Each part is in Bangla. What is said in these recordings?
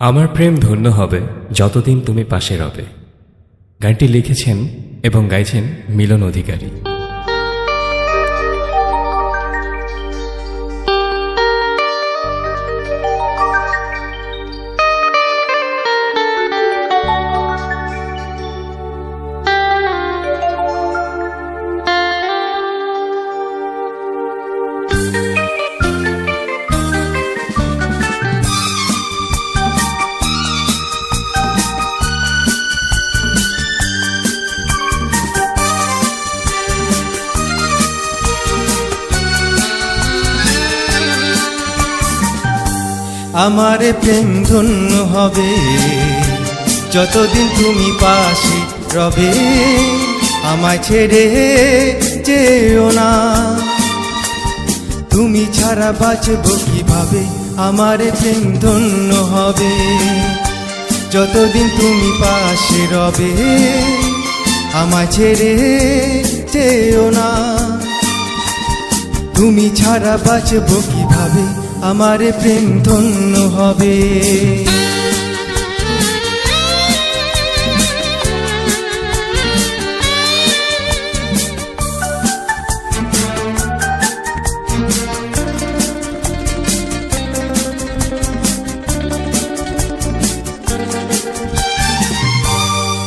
আমার প্রেম ধন্য হবে যতদিন তুমি পাশে রবে। গানটি লিখেছেন এবং গাইছেন মিলন অধিকারী। আমার প্রেম ধন্য হবে। যতদিন তুমি পাশে রবে, আমায় ছেড়ে যেও না। তুমি ছাড়া বাঁচব কীভাবে? আমার প্রেম ধন্য হবে। যতদিন তুমি পাশে রবে, আমায় ছেড়ে যেও না। তুমি ছাড়া বাঁচব কীভাবে? আমার প্রেম ধন্য হবে।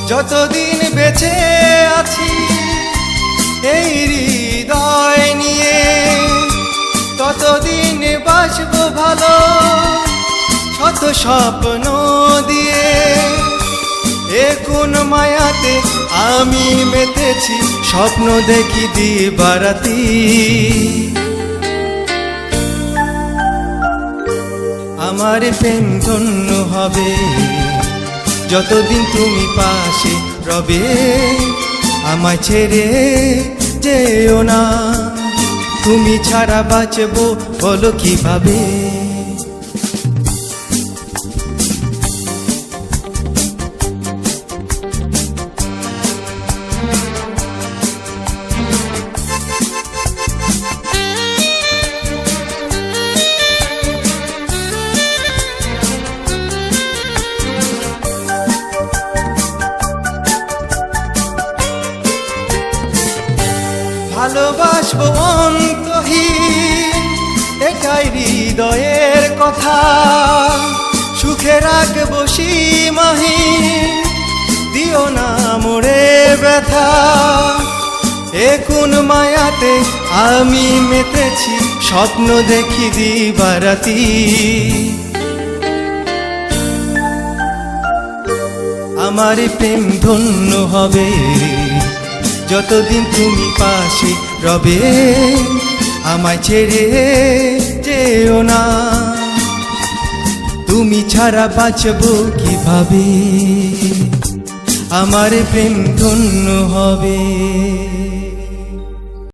যতদিন বেঁচে আছি এই হৃদয় নিয়ে ততদিন বাঁচব ভালো, শত স্বপ্ন দিয়ে। এ কোন মায়াতে আমি মেতেছি, স্বপ্ন দেখি দিয়ে বারাতি আমার প্রেম ধন্য হবে, যতদিন তুমি পাশে রবে। আমায় ছেড়ে যেও না। তুমি ছাড়া বাঁচবো বলো কীভাবে? ভালোবাসবো অন্তহীন এটাই হৃদয়ের কথা। সুখে রাখব সীমাহীন, দিও না মোরে ব্যথা। এ কোন মায়াতে আমি মেতেছি, স্বপ্ন দেখি দিবারাতি। আমার প্রেম ধন্য হবে, যতদিন তুমি পাশে রবে। আমায় ছেড়ে যেও না। তুমি ছাড়া বাঁচব কীভাবে? আমার প্রেম ধন্য হবে।